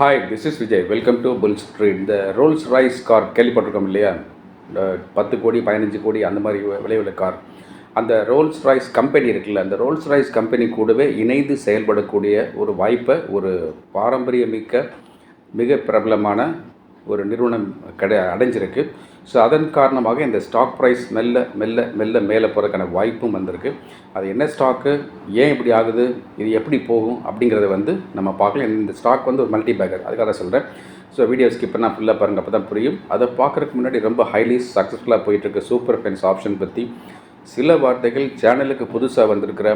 Hi this is Vijay welcome to bull street இந்த Rolls Royce car கேள்விப்பட்டிருக்கோம் இல்லையா? இந்த பத்து கோடி பதினஞ்சு கோடி அந்த மாதிரி விளைவுள்ள விலையுள்ள கார் அந்த ரோல்ஸ் ராய்ஸ் கம்பெனி இருக்குல்ல அந்த ரோல்ஸ் ராய்ஸ் கம்பெனி கூடவே இணைந்து செயல்படக்கூடிய ஒரு வாய்ப்பை ஒரு பாரம்பரியமிக்க மிக பிரபலமான ஒரு நிறுவனம் கடை அடைஞ்சிருக்கு. ஸோ அதன் காரணமாக இந்த ஸ்டாக் ப்ரைஸ் மெல்ல மெல்ல மெல்ல மேலே போகிறதுக்கான வாய்ப்பும் வந்திருக்கு. அது என்ன ஸ்டாக்கு ஏன் இப்படி ஆகுது? இது எப்படி போகும்? அப்படிங்கிறத வந்து நம்ம பார்க்கலாம். இந்த ஸ்டாக் வந்து ஒரு மல்டி பேக்கர் அதுக்காக சொல்கிறேன் ஸோ வீடியோ ஸ்கிப் பண்ணால் ஃபுல்லாக பாருங்கள் அப்போ தான் புரியும். அதை பார்க்குறதுக்கு முன்னாடி ரொம்ப ஹைலி சக்ஸஸ்ஃபுல்லாக போயிட்டுருக்கு சூப்பர் ஃபென்ஸ் ஆப்ஷன் பற்றி சில வார்த்தைகள் சேனலுக்கு புதுசாக வந்திருக்கிற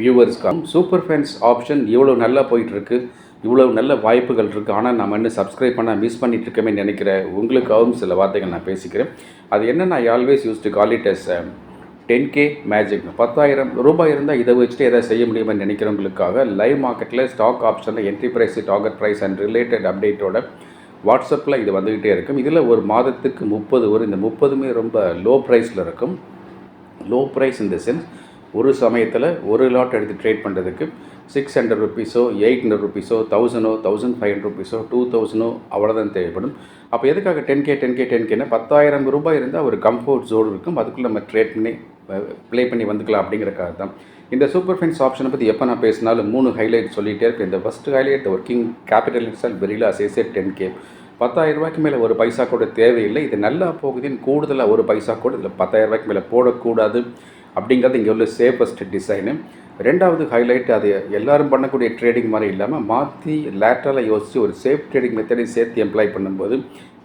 வியூவர்ஸ்க்காக சூப்பர் ஃபைன்ஸ் ஆப்ஷன் இவ்வளோ நல்லா போயிட்டுருக்கு. இவ்வளோ நல்ல வாய்ப்புகள் இருக்குது ஆனால் நம்ம இன்னும் சப்ஸ்கிரைப் பண்ண மிஸ் பண்ணிட்டு நினைக்கிற உங்களுக்காகவும் சில வார்த்தைகள் நான் பேசிக்கிறேன். அது என்ன நான் always use to call it as ten K magic பத்தாயிரம் ரூபாய் இருந்தால் இதை வச்சுட்டு எதாவது செய்ய முடியுமான்னு நினைக்கிறவங்களுக்காக லைவ் மார்க்கெட்டில் ஸ்டாக் ஆப்ஷனில் entry price target price and related அப்டேட்டோட வாட்ஸ்அப்பில் இது வந்துக்கிட்டே இருக்கும். இதில் ஒரு மாதத்துக்கு முப்பது வரும் இந்த முப்பதுமே ரொம்ப லோ ப்ரைஸில் இருக்கும் லோ ப்ரைஸ் இந்த சென்ஸ் ஒரு சமயத்தில் ஒரு லாட் எடுத்து ட்ரேட் பண்ணுறதுக்கு சிக்ஸ் ஹண்ட்ரட் ருபீஸோ எயிட் ஹண்ட்ரட் ருபீஸோ தௌசண்டோ தௌசண்ட் ஃபைவ் ஹண்ட்ரட் ருபீஸோ டூ தௌசண்டோ அவ்வளோதான் தேவைப்படும். அப்போ எதுக்காக ten K ten K ten கேனா பத்தாயிரம் ரூபாய் இருந்தால் ஒரு கம்ஃபர்ட் ஜோன் இருக்கும். அதுக்குள்ளே நம்ம ட்ரேட் பண்ணி ப்ளே பண்ணி வந்துக்கலாம் அப்படிங்கிறக்காக தான். இந்த சூப்பர் ஃபென்ஸ் ஆப்ஷனை பற்றி எப்போ நான் பேசினாலும் மூணு ஹைலைட் சொல்லிகிட்டே இருப்பேன். இந்த first highlight working capital install வெரியில் அசேசே டென் கே பத்தாயிரம் ரூபாய்க்கு மேலே ஒரு பைசா கூட தேவையில்லை. இது நல்லா போகுதுன்னு கூடுதலாக ஒரு பைசா கூட இதில் பத்தாயிரம் ரூபாய்க்கு மேலே போடக்கூடாது. அப்படிங்கிறது இங்கே உள்ள சேஃபஸ்ட் டிசைனு ரெண்டாவது ஹைலைட் அது எல்லாரும் பண்ணக்கூடிய ட்ரேடிங் மாதிரி இல்லாமல் மாற்றி லேட்டராக யோசித்து ஒரு சேஃப் ட்ரேடிங் மெத்தடையும் சேர்த்து எம்ப்ளாய் பண்ணும்போது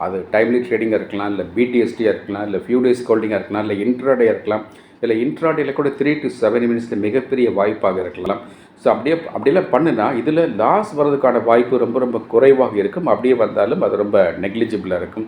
அது டைம்லி ட்ரேடிங்காக இருக்கலாம் இல்லை பிடிஎஸ்டியாக இருக்கலாம் இல்லை ஃபியூ டேஸ் ஹோல்டிங்காக இருக்கலாம் இல்லை இன்ட்ராடேயாக இருக்கலாம் இல்லை இன்ட்ராடேல கூட த்ரீ டு செவன் மினிட்ஸில் மிகப்பெரிய வாய்ப்பாக இருக்கலாம். ஸோ அப்படியே அப்படியெல்லாம் பண்ணுனா இதில் லாஸ் வர்றதுக்கான வாய்ப்பு ரொம்ப ரொம்ப குறைவாக இருக்கும். அப்படியே வந்தாலும் அது ரொம்ப நெக்லிஜிபிளாக இருக்கும்.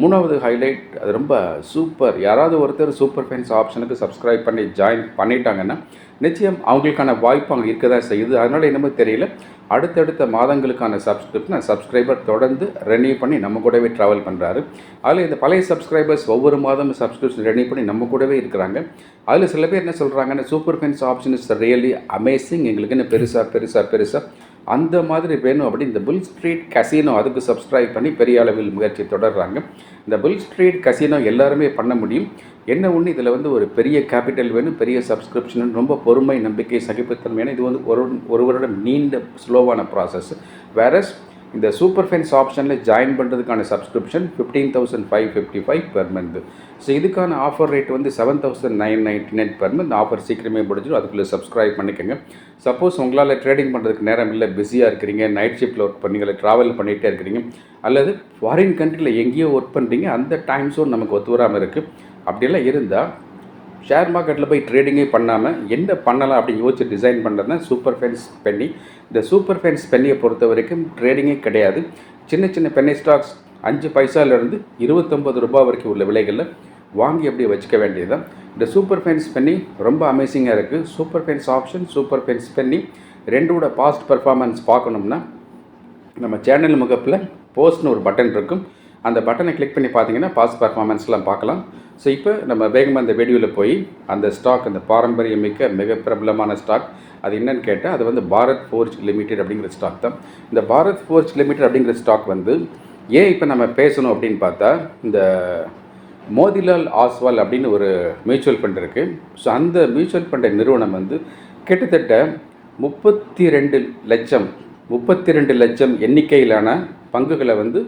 மூணாவது ஹைலைட் அது ரொம்ப சூப்பர் யாராவது ஒருத்தர் சூப்பர் ஃபேன்ஸ் ஆப்ஷனுக்கு சப்ஸ்கிரைப் பண்ணி ஜாயின் பண்ணிட்டாங்கன்னா நிச்சயம் அவங்களுக்கான வாய்ப்பு அங்கே இருக்க தான் செய்யுது. அதனால் என்னமோ தெரியல. அடுத்தடுத்த மாதங்களுக்கான சப்ஸ்கிரிப்ஷன் சப்ஸ்கிரைபர் தொடர்ந்து ரெனியூ பண்ணி நம்ம கூடவே ட்ராவல் பண்ணுறாரு அதில் இந்த பழைய சப்ஸ்கிரைபர்ஸ் ஒவ்வொரு மாதமும் சப்ஸ்கிரிப்ஷன் ரெனியூ பண்ணி நம்ம கூடவே இருக்கிறாங்க. அதில் சில பேர் என்ன சொல்கிறாங்கன்னா super fans option is really amazing எங்களுக்கு என்ன பெருசாக பெருசாக பெருசாக அந்த மாதிரி வேணும் அப்படி இந்த புல் ஸ்ட்ரீட் கசினோ அதுக்கு சப்ஸ்கிரைப் பண்ணி பெரிய அளவில் முயற்சி தொடர்றாங்க. இந்த புல் ஸ்ட்ரீட் கசினோ எல்லாருமே பண்ண முடியும். என்ன ஒன்று இதில் வந்து ஒரு பெரிய கேபிட்டல் வேணும் பெரிய சப்ஸ்கிரிப்ஷன் ரொம்ப பொறுமை நம்பிக்கை சகிப்புத்தன்மை ஏன்னா இது வந்து ஒரு ஒரு வருடம் நீண்ட ஸ்லோவான ப்ராசஸ் வேறஸ் இந்த சூப்பர் ஃபைன்ஸ் ஆப்ஷனில் ஜாயின் பண்ணுறதுக்கான subscription fifteen thousand five fifty five per month so இதுக்கான ஆஃபர் ரேட் வந்து seven thousand nine ninety nine per month offer சீக்கிரமே முடிஞ்சிடும். அதுக்குள்ளே சப்ஸ்கிரைப் பண்ணிக்கோங்க. சப்போஸ் உங்களால் ட்ரேடிங் பண்ணுறதுக்கு நேரம் இல்லை பிஸியாக இருக்கிறீங்க நைட் ஷிஃப்ட்டில் ஒர்க் பண்ணீங்க ட்ராவல் பண்ணிகிட்டே இருக்கிறீங்க அல்லது ஃபாரின் கண்ட்ரியில் எங்கேயோ ஒர்க் பண்ணுறீங்க அந்த டைம் நமக்கு ஒத்து வராமல் இருக்குது அப்படியெல்லாம் இருந்தால் ஷேர் மார்க்கெட்டில் போய் ட்ரேடிங்கே பண்ணாமல் என்ன பண்ணலாம் அப்படின்னு யோசிச்சு டிசைன் பண்ணுறது தான் சூப்பர் ஃபென்ஸ் பென்னி இந்த சூப்பர் ஃபென்ஸ் பென்னியை பொறுத்த வரைக்கும் ட்ரேடிங்கே கிடையாது. சின்ன சின்ன பென்னி ஸ்டாக்ஸ் அஞ்சு பைசாலேருந்து இருபத்தொம்பது ரூபாய் வரைக்கும் உள்ள விலைகளில் வாங்கி அப்படியே வச்சுக்க வேண்டியது தான் இந்த சூப்பர் ஃபென்ஸ் பென்னி ரொம்ப அமேசிங்காக இருக்குது super fans option super fans penny ரெண்டோட பாஸ்ட் பர்ஃபார்மன்ஸ் பார்க்கணும்னா நம்ம சேனல் முகப்பில் போஸ்ட்னு ஒரு பட்டன் இருக்கும். அந்த பட்டனை கிளிக் பண்ணி பார்த்தீங்கன்னா பாஸ் பர்ஃபார்மன்ஸ்லாம் பார்க்கலாம். ஸோ இப்போ நம்ம வேகமாக அந்த வீடியோவில் போய் அந்த ஸ்டாக் அந்த பாரம்பரியமிக்க மிக பிரபலமான ஸ்டாக் அது என்னன்னு கேட்டால் அது வந்து பாரத் ஃபோர்ஜ் லிமிடெட் அப்படிங்கிற ஸ்டாக் தான். இந்த பாரத் ஃபோர்ஜ் லிமிடெட் அப்படிங்கிற ஸ்டாக் வந்து ஏன் இப்போ நம்ம பேசணும் அப்படின்னு பார்த்தா இந்த மோதிலால் ஆஸ்வால் அப்படின்னு ஒரு மியூச்சுவல் ஃபண்ட் இருக்குது ஸோ அந்த மியூச்சுவல் ஃபண்ட் நிறுவனம் வந்து கிட்டத்தட்ட முப்பத்தி ரெண்டு லட்சம் முப்பத்தி ரெண்டு லட்சம் எண்ணிக்கையிலான பங்குகளை வந்து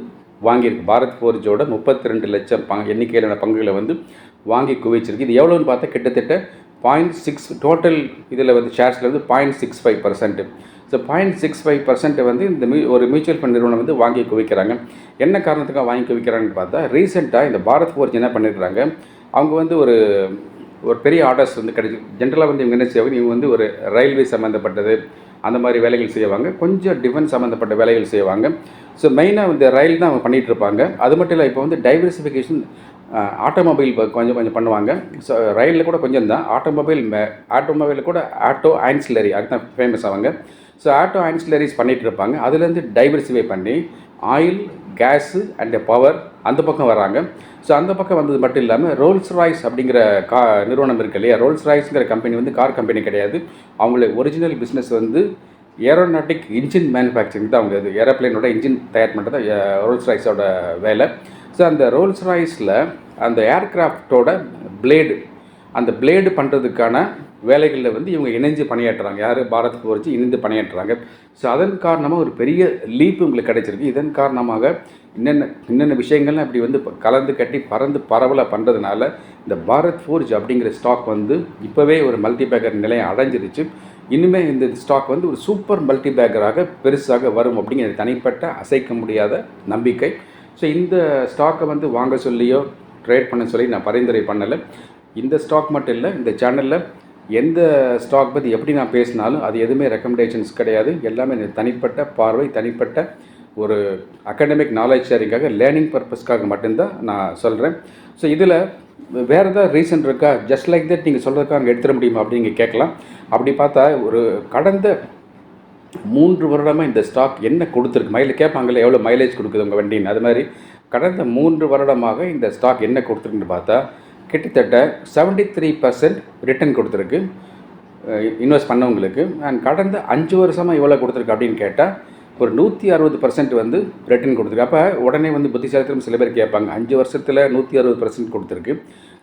வாங்கியிருக்கு. பாரத் ஃபோர்ஜோட முப்பத்தி ரெண்டு லட்சம் பங்கு எண்ணிக்கையிலான பங்குகளை வந்து வாங்கி குவிச்சிருக்கு. இது எவ்வளோன்னு பார்த்தா கிட்டத்தட்ட பாயிண்ட் சிக்ஸ் டோட்டல் இதில் வந்து ஷேர்ஸில் வந்து point six five percent so point six five percent வந்து இந்த மியூ ஒரு மியூச்சுவல் ஃபண்ட் நிறுவனம் வந்து வாங்கி குவிக்கிறாங்க. என்ன காரணத்துக்காக வாங்கி குவிக்கிறாங்கன்னு பார்த்தா ரீசெண்டாக இந்த பாரத் ஃபோர்ஜ் என்ன பண்ணியிருக்கிறாங்க அவங்க வந்து ஒரு ஒரு பெரிய ஆர்டர்ஸ் வந்து கிடைச்சி ஜென்ரலாக வந்து இவங்க என்ன செய்வாங்க? இவங்க வந்து ஒரு ரயில்வே சம்மந்தப்பட்டது அந்த மாதிரி வேலைகள் செய்வாங்க. கொஞ்சம் டிஃபென்ஸ் சம்மந்தப்பட்ட வேலைகள் செய்வாங்க. ஸோ மெயினாக இந்த ரயில் தான் அவங்க பண்ணிகிட்டு இருப்பாங்க. அது மட்டும் இல்லை இப்போ வந்து டைவர்சிஃபிகேஷன் ஆட்டோமொபைல் கொஞ்சம் கொஞ்சம் பண்ணுவாங்க. ஸோ ரயிலில் கூட கொஞ்சம் தான். ஆட்டோமொபைல் ஆட்டோமொபைலில் கூட ஆட்டோ ஆன்சிலரி அதுதான் ஃபேமஸ் அவங்க. ஸோ ஆட்டோ ஆன்சிலரிஸ் பண்ணிகிட்டு இருப்பாங்க. அதுலேருந்து டைவர்சிஃபை பண்ணி ஆயில் கேஸு அண்ட் பவர் அந்த பக்கம் வராங்க ஸோ அந்த பக்கம் வந்தது மட்டும் இல்லாமல் ரோல்ஸ் ராய்ஸ் அப்படிங்கிற கா நிறுவனம் இருக்கு இல்லையா? ரோல்ஸ் ராய்ஸ்ங்கிற கம்பெனி வந்து கார் கம்பெனி கிடையாது. அவங்களுடைய ஒரிஜினல் பிஸ்னஸ் வந்து ஏரோநாட்டிக் இன்ஜின் மேனுஃபேக்சரிங் தான் அவங்க இது. ஏரோப்ளேனோட இன்ஜின் தயார் பண்ணுறது தான் ரோல்ஸ் ராய்ஸோட வேலை. ஸோ அந்த ரோல்ஸ் ராய்ஸில் அந்த ஏர்க்ராஃப்டோட பிளேடு அந்த பிளேடு பண்ணுறதுக்கான வேலைகளில் வந்து இவங்க இணைஞ்சு பணியாற்றுறாங்க. யார்? பாரத் போர்ச்சு இணைந்து பணியாற்றுறாங்க. ஸோ அதன் காரணமாக ஒரு பெரிய லீப் உங்களுக்கு கிடைச்சிருக்கு. இதன் காரணமாக என்னென்ன என்னென்ன விஷயங்கள்லாம் இப்படி வந்து கலந்து கட்டி பறந்து பரவலாக பண்ணுறதுனால இந்த பாரத் ஃபோர்ஜ் அப்படிங்கிற ஸ்டாக் வந்து இப்போவே ஒரு மல்டி பேக்கர் நிலையம் அடைஞ்சிருச்சு. இனிமேல் இந்த ஸ்டாக் வந்து ஒரு சூப்பர் மல்டி பேக்கராக பெருசாக வரும் அப்படிங்கிற தனிப்பட்ட அசைக்க முடியாத நம்பிக்கை. ஸோ இந்த ஸ்டாக்கை வந்து வாங்க சொல்லியோ ட்ரேட் பண்ண சொல்லி நான் பரிந்துரை பண்ணலை. இந்த ஸ்டாக் மட்டும் இல்லை இந்த சேனலில் எந்த ஸ்டாக் பற்றி எப்படி நான் பேசினாலும் அது எதுவுமே ரெக்கமெண்டேஷன்ஸ் கிடையாது. எல்லாமே தனிப்பட்ட பார்வை தனிப்பட்ட ஒரு அகாடமிக் நாலேஜ் ஷேரிங்காக லேர்னிங் பர்பஸ்க்காக மட்டும்தான் நான் சொல்கிறேன் ஸோ இதில் வேறு ஏதாவது ரீசன் இருக்கா? ஜஸ்ட் லைக் தட் நீங்கள் சொல்கிறதுக்காக அங்கே எடுத்துட முடியுமா அப்படிங்க கேட்கலாம். அப்படி பார்த்தா ஒரு கடந்த மூன்று வருடமாக இந்த ஸ்டாக் என்ன கொடுத்துருக்கு? மைலேஜ் கேட்பாங்கல்ல எவ்வளோ மைலேஜ் கொடுக்குது உங்கள் வண்டின்னு? அது மாதிரி கடந்த மூன்று வருடமாக இந்த ஸ்டாக் என்ன கொடுத்துருக்குன்னு பார்த்தா கிட்டத்தட்ட 73% த்ரீ பர்சன்ட் ரிட்டர்ன் கொடுத்துருக்கு இன்வெஸ்ட் பண்ணவங்களுக்கு. அண்ட் கடந்த அஞ்சு வருஷமாக எவ்வளோ கொடுத்துருக்கு அப்படின்னு கேட்டால் ஒரு நூற்றி அறுபது பர்சன்ட் வந்து ரிட்டர்ன் கொடுத்துருக்கு. அப்போ உடனே வந்து புத்திசாலித்தனம் சில பேர் கேட்பாங்க அஞ்சு வருஷத்தில் நூற்றி அறுபது பர்சன்ட் கொடுத்துருக்கு.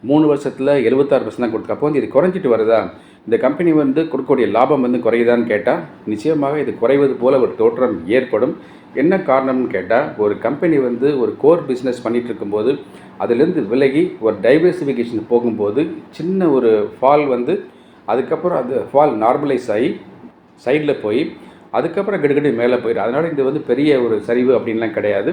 மூணு வருஷத்தில் எழுபத்தாறு பர்சன்ட் தான் கொடுத்துருக்கு. அப்போ வந்து இது குறைஞ்சிட்டு வருதா? இந்த கம்பெனி வந்து கொடுக்கக்கூடிய லாபம் வந்து குறையுதான்னு கேட்டால் நிச்சயமாக இது குறைவது போல ஒரு தோற்றம் ஏற்படும். என்ன காரணம்னு கேட்டால் ஒரு கம்பெனி வந்து ஒரு கோர் பிஸ்னஸ் பண்ணிகிட்டு இருக்கும்போது அதுலேருந்து விலகி ஒரு டைவர்சிஃபிகேஷன் போகும்போது சின்ன ஒரு ஃபால் வந்து அதுக்கப்புறம் அது ஃபால் நார்மலைஸ் ஆகி சைடில் போய் அதுக்கப்புறம் கிடுகிடு மேலே போயிடும். அதனால் இது வந்து பெரிய ஒரு சரிவு அப்படின்லாம் கிடையாது.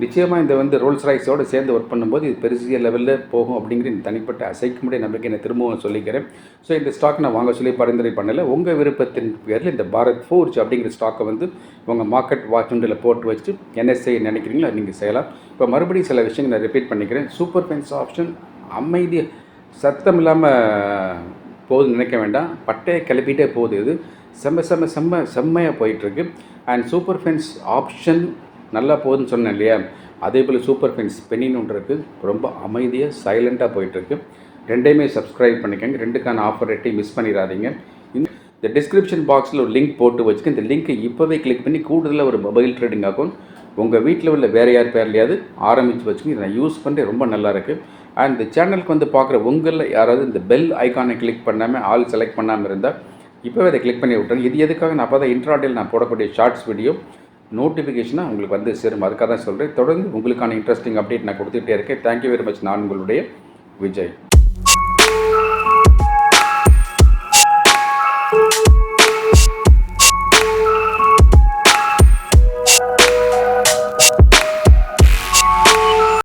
நிச்சயமாக இந்த வந்து ரோல்ஸ் ராய்ஸோடு சேர்ந்து ஒர்க் பண்ணும்போது இது பெருசிய லெவலில் போகும் அப்படிங்கிற தனிப்பட்ட அசைக்க முடிய நம்பிக்கை நான் திரும்பவும் சொல்லிக்கிறேன். ஸோ இந்த ஸ்டாக் நான் வாங்க சொல்லி பரிந்துரை பண்ணலை. உங்கள் விருப்பத்தின் பேரில் இந்த பாரத் ஃபோர்ஜ் அப்படிங்கிற ஸ்டாக்கை வந்து உங்கள் மார்க்கெட் வாட்சுண்டில் போட்டு வச்சு என்எஸ்ஐ நினைக்கிறீங்களோ? நீங்கள் செய்யலாம். இப்போ மறுபடியும் சில விஷயங்கள் நான் ரிப்பீட் பண்ணிக்கிறேன். சூப்பர் ஃபென்ஸ் ஆப்ஷன் அமைதி சத்தம் இல்லாமல் போகுதுன்னு நினைக்க வேண்டாம். பட்டையை கிளப்பிட்டே போகுது இது. செம்ம செம்ம செம்ம செம்மையாக போயிட்டுருக்கு அண்ட் சூப்பர் ஃபென்ஸ் ஆப்ஷன் நல்லா போகுதுன்னு சொன்னேன் இல்லையா? அதே போல் சூப்பர் ஃபென்ஸ் பெனின்னு ஒன்று இருக்குது ரொம்ப அமைதியாக சைலண்ட்டாக போயிட்டுருக்கு. ரெண்டையுமே சப்ஸ்கிரைப் பண்ணிக்கோங்க. ரெண்டுக்கான ஆஃபர் ரேட்டையும் மிஸ் பண்ணிடாதீங்க. இந்த டிஸ்கிரிப்ஷன் பாக்ஸில் ஒரு லிங்க் போட்டு வச்சுக்க இந்த லிங்க்கை இப்போவே கிளிக் பண்ணி கூடுதலாக ஒரு மொபைல் ட்ரேடிங் அக்கௌண்ட் உங்கள் வீட்டில் உள்ள வேறு யார் பேர்லையாவது ஆரம்பித்து வச்சுங்க இதை நான் யூஸ் பண்ணுறேன் ரொம்ப நல்லா இருக்குது அண்ட் இந்த சேனலுக்கு வந்து பார்க்குற உங்களில் யாராவது இந்த பெல் ஐக்கானை கிளிக் பண்ணாமல் ஆல் செலக்ட் பண்ணாமல் இருந்தால் இப்போவே அதை கிளிக் பண்ணி விட்டுறேன் இது எதுக்காக? நான் அப்போ தான் இன்ட்ராடேல் நான் போடக்கூடிய ஷார்ட்ஸ் வீடியோ நோட்டிஃபிகேஷனாக உங்களுக்கு வந்து சேரும். அதுக்காக தான் சொல்கிறேன் தொடர்ந்து உங்களுக்கான இன்ட்ரெஸ்டிங் அப்டேட் நான் கொடுத்துட்டே இருக்கேன். தேங்க்யூ வெரி மச் நான் உங்களுடைய விஜய்.